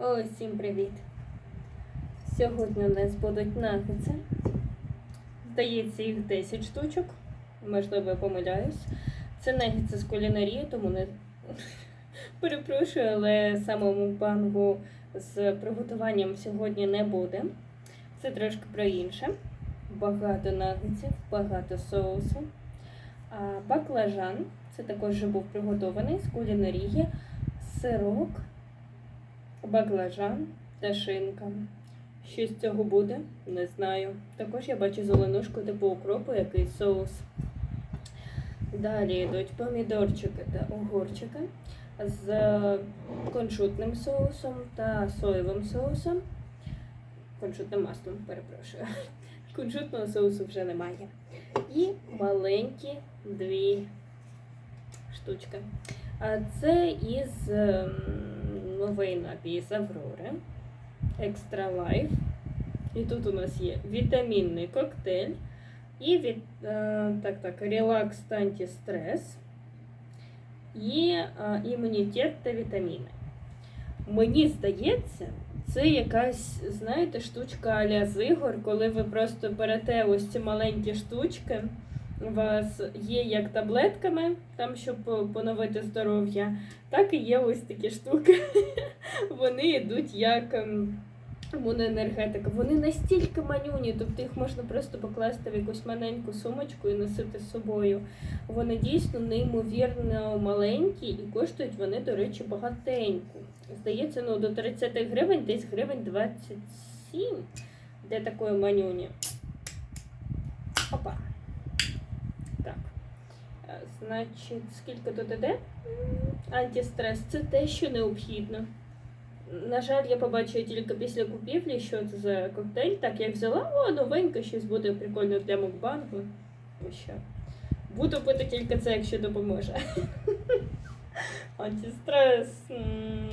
Ой, всім привіт! Сьогодні у нас будуть нагетси. Здається, їх 10 штучок. Можливо, я помиляюсь. Це нагетси з кулінарії, тому не перепрошую, але самому бангу з приготуванням сьогодні не буде. Це трошки про інше. Багато нагетсів, багато соусу. А баклажан це також вже був приготований з кулінарії, сирок, баклажан та шинка. Що з цього буде, не знаю. Також я бачу зеленушку типу укропу, якийсь соус. Далі йдуть помідорчики та огурчики з кунжутним соусом та соєвим соусом. Кунжутним маслом, перепрошую. Кунжутного соусу вже немає. І маленькі дві штучки. А це із ем, новий напій з Аврори. Екстра Лайф. І тут у нас є вітамінний коктейль. І від, е, так, так, релакс та антистрес. І е, імунітет та вітаміни. Мені здається, це якась, знаєте, штучка аля з ігор, коли ви просто берете ось ці маленькі штучки. У вас є як таблетками, там, щоб поновити здоров'я, так і є ось такі штуки. Вони йдуть як ем, імуноенергетика. Вони настільки манюні, тобто їх можна просто покласти в якусь маленьку сумочку і носити з собою. Вони дійсно неймовірно маленькі і коштують вони, до речі, багатенько. Здається, ну до 30 гривень, десь гривень 27 для такої манюні. Опа. Значить, скільки тут іде? Антистрес це те, що необхідно. На жаль, я побачила тільки після купівлі, що це за коктейль. Так, я взяла, о, новеньке, щось буде прикольно для мукбангу. Ну що, Буду пити тільки це, якщо допоможе. Антистрес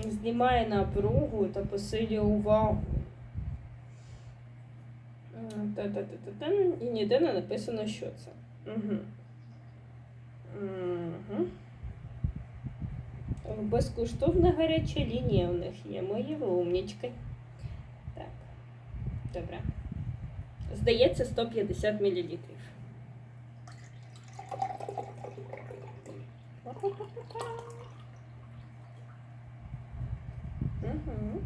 знімає напругу та посилює увагу. Та-та-та-та-та. І ніде не написано, що це. Угу. Угу. Безкоштовна гаряча лінія у них є. Мої ви умнічки. Так. Добре. Здається, 150 мл. Угу.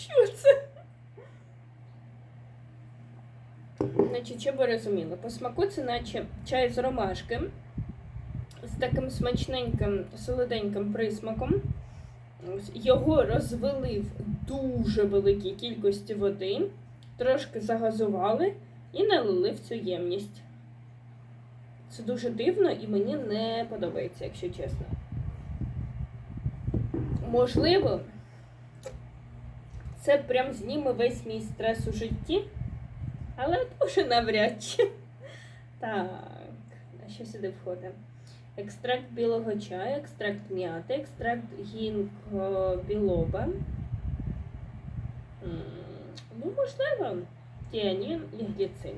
Що це? Значить, що ви розуміли? По смаку це наче чай з ромашки з таким смачненьким, солоденьким присмаком. Його розвели в дуже великій кількості води, трошки загазували і налили в цю ємність. Це дуже дивно і мені не подобається, якщо чесно. Можливо, це прям зніме весь мій стрес у житті. Але дуже навряд чи. Так, а що сюди входить? Екстракт білого чаю, екстракт м'яти, екстракт гінко білоба. Ну, можливо, тіанін і гліцин.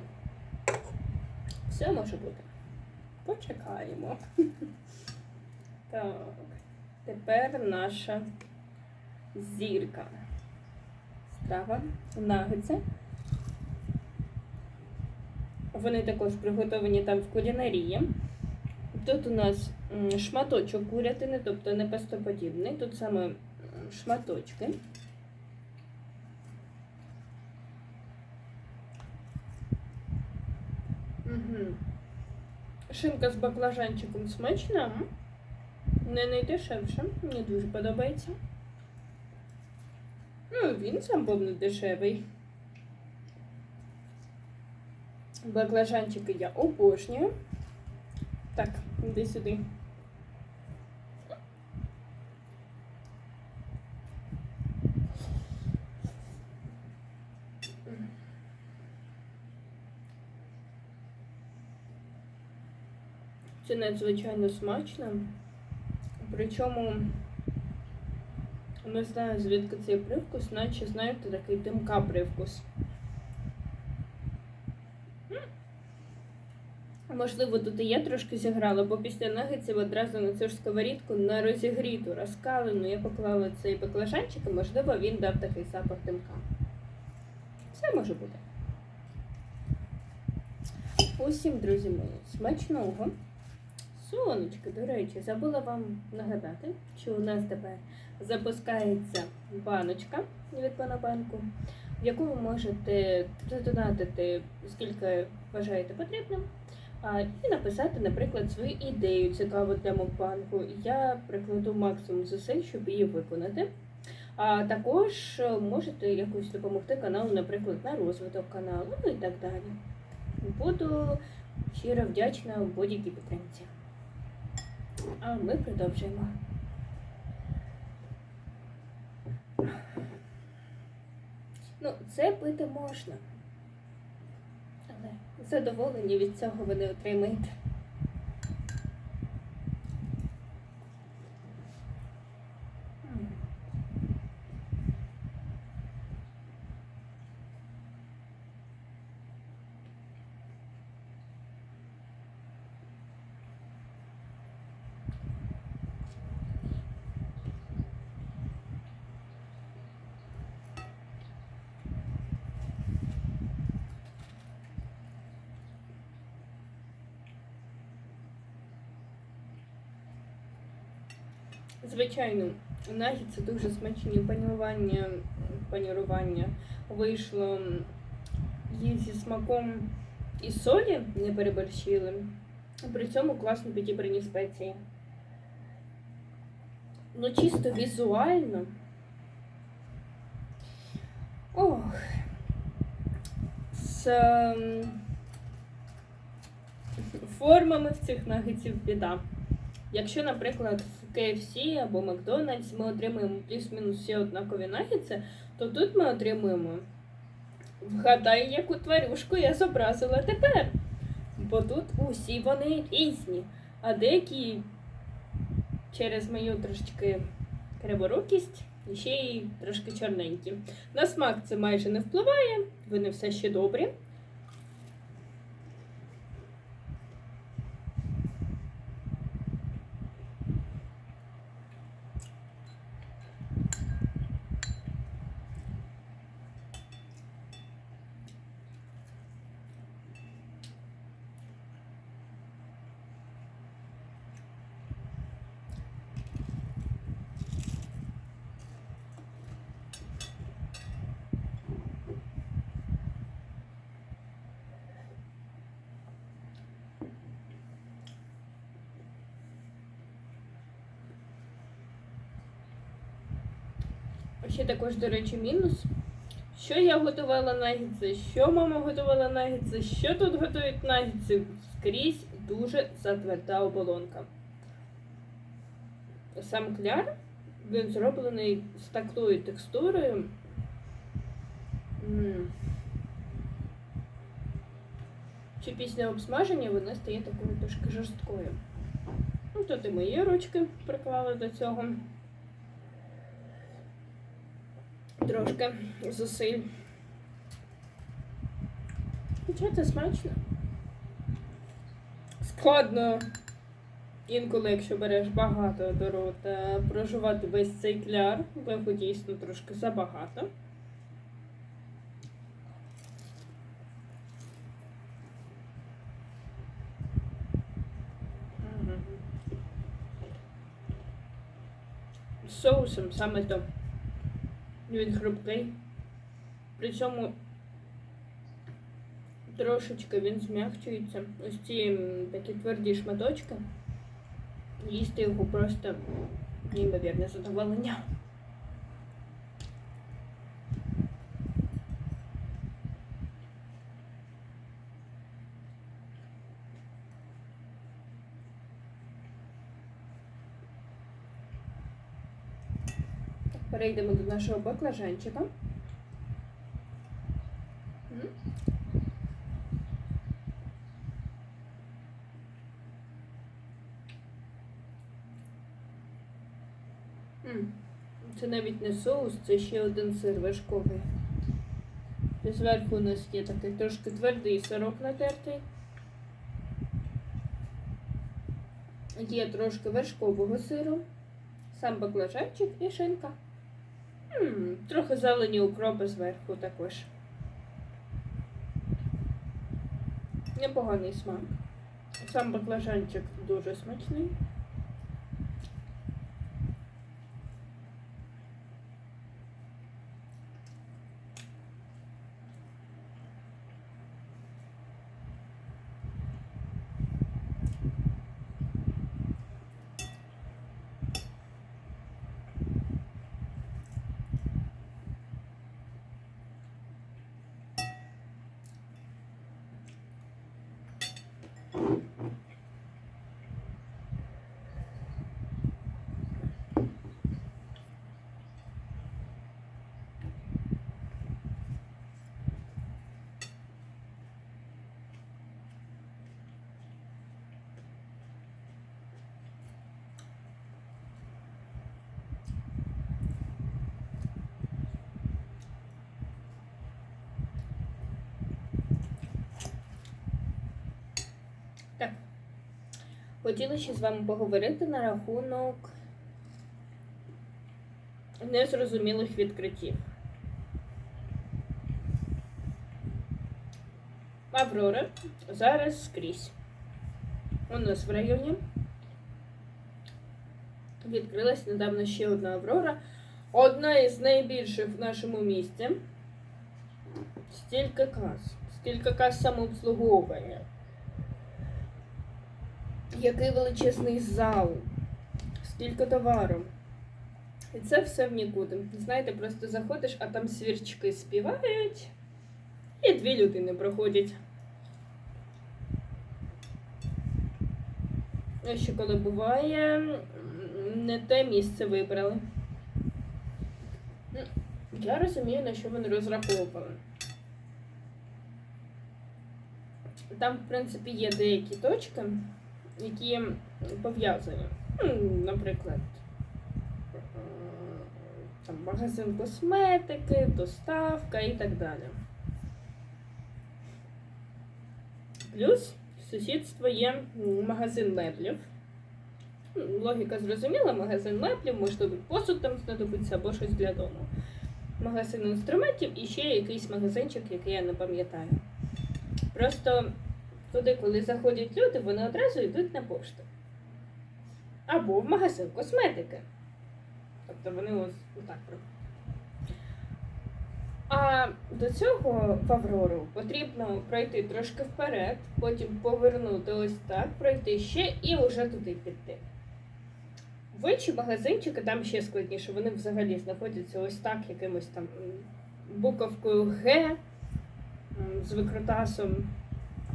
Все може бути. Почекаємо. Так, тепер наша зірка. Страва нагетси. Вони також приготовані там в кулінарії. Тут у нас шматочок курятини, тобто не пестоподібний. Тут саме шматочки. Угу. Шинка з баклажанчиком смачна. Не найдешевша. Мені дуже подобається. Ну, він сам був не дешевий. Баклажанчики я обожнюю. Так, іди сюди. Це надзвичайно смачно. Причому не знаю, звідки цей привкус, наче, знаєте, такий димка привкус. Можливо, тут і я трошки зіграла, бо після нагетсів одразу на цю ж сковорідку на розігріту, розкалену я поклала цей баклажанчик, і можливо він дав такий запах димка. Все може бути. Усім, друзі мої, смачного. Сонечки, до речі, забула вам нагадати, що у нас тепер запускається баночка від Панабанку, в яку ви можете донатити скільки вважаєте потрібним. І написати, наприклад, свою ідею цікаву для Мокбанку. Я прикладу максимум зусиль, щоб її виконати. А також можете якось допомогти каналу, наприклад, на розвиток каналу, ну і так далі. Буду щиро вдячна будь-якій підтримці. А ми продовжуємо. Ну, це пити можна. Але задоволення від цього ви не отримаєте. Звичайно, нагідці дуже смачні. Панірування, панірування вийшло їх зі смаком і солі не переборщили. При цьому класно підібрані спеції. Ну, чисто візуально. Ох. З формами в цих нагетсів біда. Якщо, наприклад, в KFC або Макдональдс ми отримуємо плюс-мінус всі однакові нагетси, то тут ми отримуємо. Вгадай, яку тварюшку я зобразила тепер. Бо тут усі вони різні, а деякі через мою трошечки криворукість ще й трошки чорненькі. На смак це майже не впливає, вони все ще добрі. Ще також, до речі, мінус. Що я готувала нагідзи, що мама готувала нагідзи, що тут готують нагідзи, скрізь дуже затверда оболонка. Сам кляр, він зроблений з такою текстурою. Чи після обсмаження вона стає такою трошки жорсткою. Ну, тут і мої ручки приклали до цього. Трошки зусиль. Хоча це смачно. Складно інколи, якщо береш багато до рота, проживати весь цей кляр, бо його дійсно трошки забагато. Соусом саме то. Він хрупкий. При цьому трошечки він змягчується. Ось ці такі тверді шматочки. Їсти його просто неймовірне задоволення. Перейдемо до нашого баклажанчика. Це навіть не соус, це ще один сир вершковий. Зверху у нас є такий трошки твердий сирок натертий. Є трошки вершкового сиру, сам баклажанчик і шинка. Трохи зелені укропи зверху також. Непоганий смак. Сам баклажанчик дуже смачний. Так. Хотіла ще з вами поговорити на рахунок незрозумілих відкриттів. Аврора зараз скрізь. У нас в районі відкрилась недавно ще одна Аврора. Одна із найбільших в нашому місті. Стільки кас, стільки кас самообслуговування. Який величезний зал, стільки товару. І це все в нікуди. Знаєте, просто заходиш, а там свірчки співають, і дві людини проходять. А ще коли буває, не те місце вибрали. Я розумію, на що вони розраховували. Там, в принципі, є деякі точки, які пов'язані. Ну, Наприклад, е, там магазин косметики, доставка і так далі. Плюс сусідство є магазин меблів. Ну, Логіка зрозуміла, магазин меблів, можливо, посуд там знадобиться або щось для дому. Магазин інструментів і ще якийсь магазинчик, який я не пам'ятаю. Просто туди, коли заходять люди, вони одразу йдуть на пошту. Або в магазин косметики. Тобто вони ось отак роблять. А до цього в Аврору потрібно пройти трошки вперед, потім повернути ось так, пройти ще і вже туди піти. В інші магазинчики там ще складніше, вони взагалі знаходяться ось так, якимось там буковкою Г з викрутасом.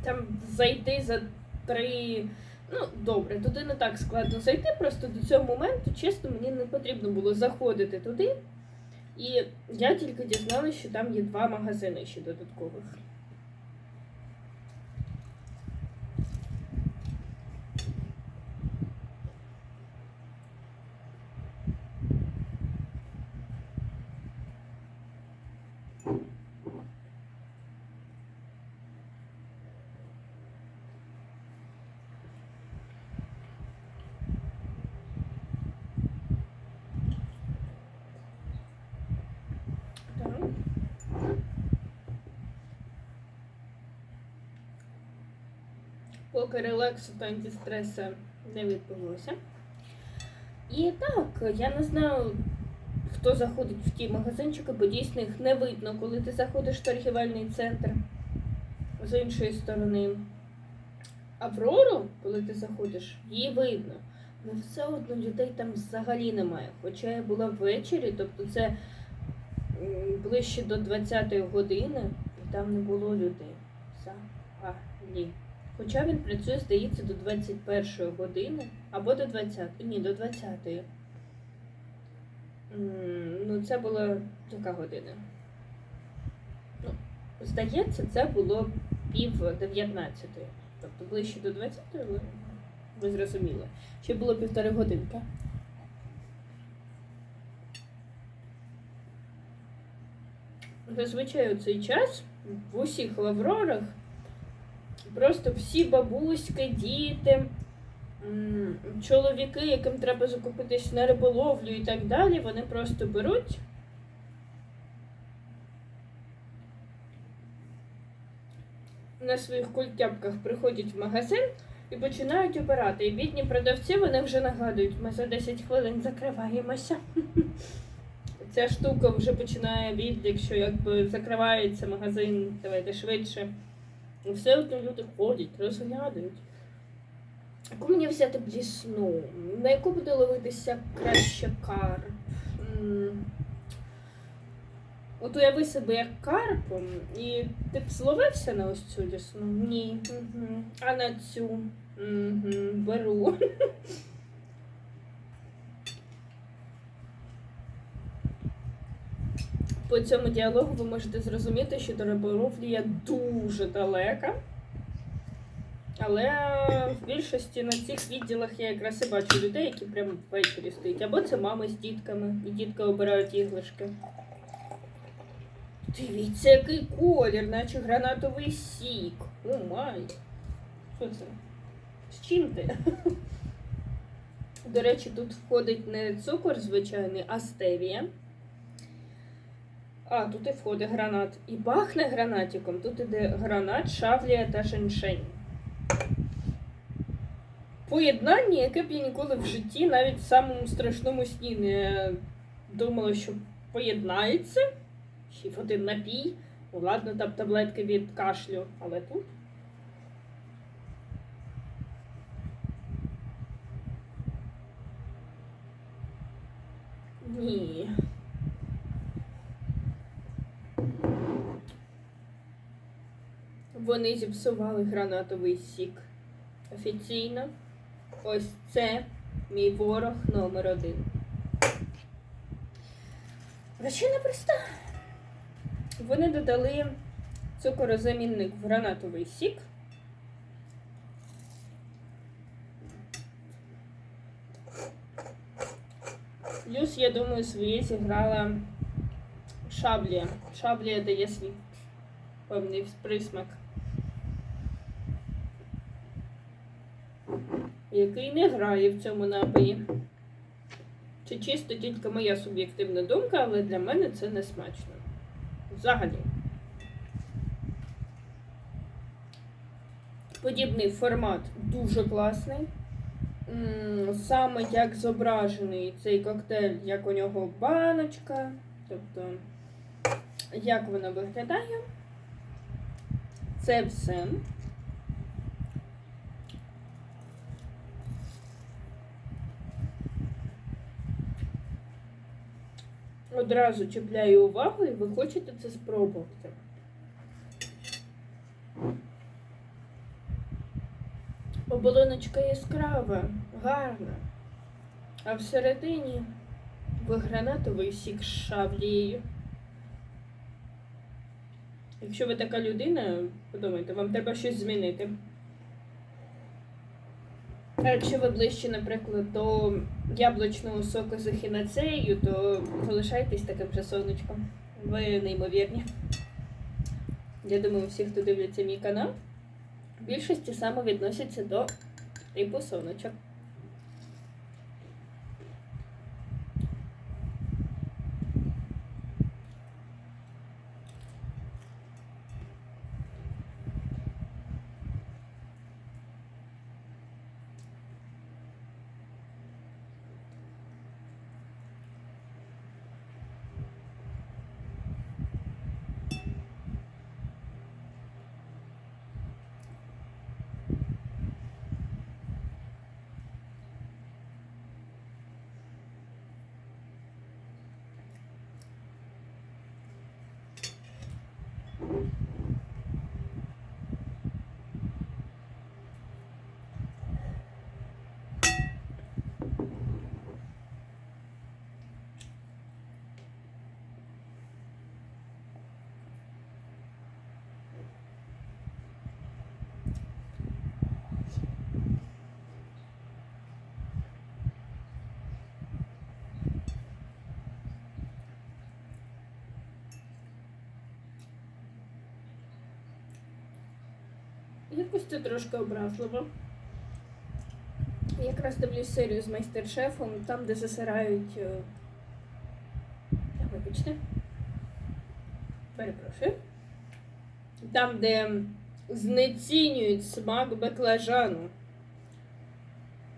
Там зайти за три. Ну, добре, туди не так складно зайти, просто до цього моменту, чесно, мені не потрібно було заходити туди. І я тільки дізналася, що там є два магазини ще додаткових. Так. Поки релаксу та антистресу не відбулося. І так, я не знаю, хто заходить в ті магазинчики, бо дійсно їх не видно, коли ти заходиш в торгівельний центр з іншої сторони. Аврору, коли ти заходиш, її видно. Але все одно людей там взагалі немає. Хоча я була ввечері, тобто це ближче до 20-ї години, і там не було людей. Взагалі. Хоча він працює, здається, до 21-ї години або до 20-ї. Ні, до 20-ї. Ну, це була яка година? Ну, здається, це було пів 19-ї. Тобто ближче до 20-ї, ви, ви зрозуміли. Ще було півтори годинки. Зазвичай у цей час в усіх лаврорах просто всі бабуськи, діти, чоловіки, яким треба закупитись на риболовлю і так далі, вони просто беруть. На своїх культяпках приходять в магазин і починають обирати. І бідні продавці вони вже нагадують, ми за 10 хвилин закриваємося. Ця штука вже починає відлік, що якби закривається магазин, давайте швидше. І все одно люди ходять, розглядають. Яку мені взяти блісну? На яку буде ловитися краще кар? От уяви себе як карпом, і ти б зловився на ось цю лісну? Ні. Угу. А на цю? Угу. Беру. По цьому діалогу ви можете зрозуміти, що до риболовлі дуже далека. Але в більшості на цих відділах я якраз і бачу людей, які прямо ввечері стоять. Або це мами з дітками, і дітки обирають іглишки. Дивіться, який колір, наче гранатовий сік. О май. Що це? З чим ти? До речі, тут входить не цукор звичайний, а стевія. А, тут і входить гранат. І пахне гранатиком. Тут іде гранат, шавлія та женьшень. Поєднання, яке б я ніколи в житті, навіть в самому страшному сні не думала, що поєднається. Ще в один напій. Ну, ладно, там таблетки від кашлю, але тут. Ні. Вони зіпсували гранатовий сік. Офіційно. Ось це мій ворог номер один. Причина проста. Вони додали цукорозамінник в гранатовий сік. Плюс, я думаю, своє зіграла шаблія. Шаблія дає свій певний присмак. Який не грає в цьому напої. Це чисто тільки моя суб'єктивна думка, але для мене це не смачно. Взагалі. Подібний формат дуже класний. Саме як зображений цей коктейль, як у нього баночка. Тобто, як воно виглядає. Це все. Одразу чіпляю увагу і ви хочете це спробувати. Оболоночка яскрава, гарна. А всередині ви гранатовий сік з шавлією. Якщо ви така людина, подумайте, вам треба щось змінити. Якщо ви ближче, наприклад, до яблучного соку з ехінацеєю, то залишайтесь таким же сонечком. Ви неймовірні. Я думаю, всі, хто дивляться мій канал, в більшості саме відносяться до типу Це трошки образливо. Якраз дивлюсь серію з майстер-шефом, там, де засирають. е, Вибачте. Перепрошую. Там, де знецінюють смак баклажану.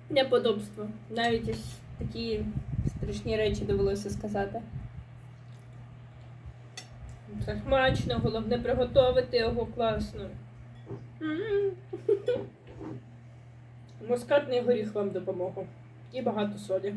Неподобство. Навіть ось такі страшні речі довелося сказати. Це смачно, головне приготувати його класно. М. Мускатний горіх вам допомогу. І багато солі.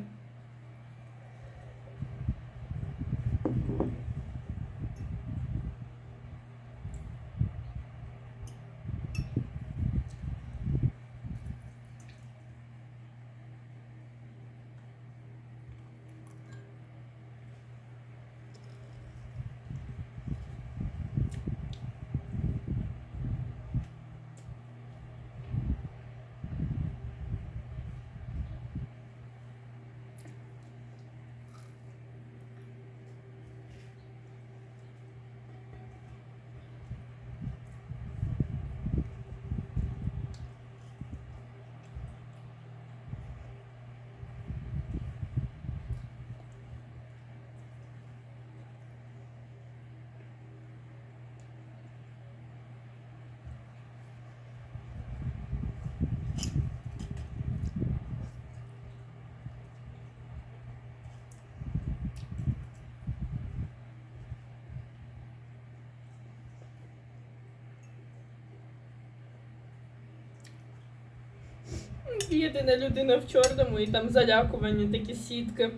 Єдина людина в чорному і там залякувані такі сітки.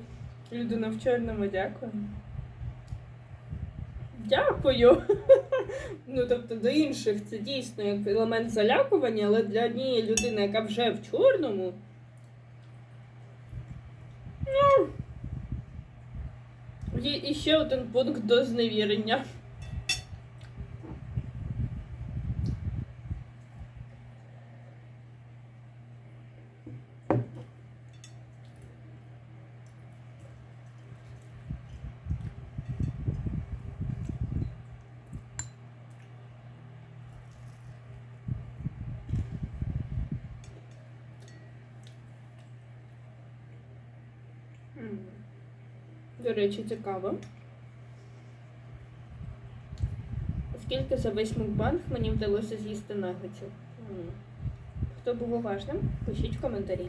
Людина в чорному дякую. Дякую. Ну, тобто до інших це дійсно як елемент залякування, але для однієї людини, яка вже в чорному. Ну. І ще один пункт до зневірення. До речі, цікаво. Скільки за весь мукбанг мені вдалося з'їсти нагетсів? Хто був уважним, пишіть в коментарі.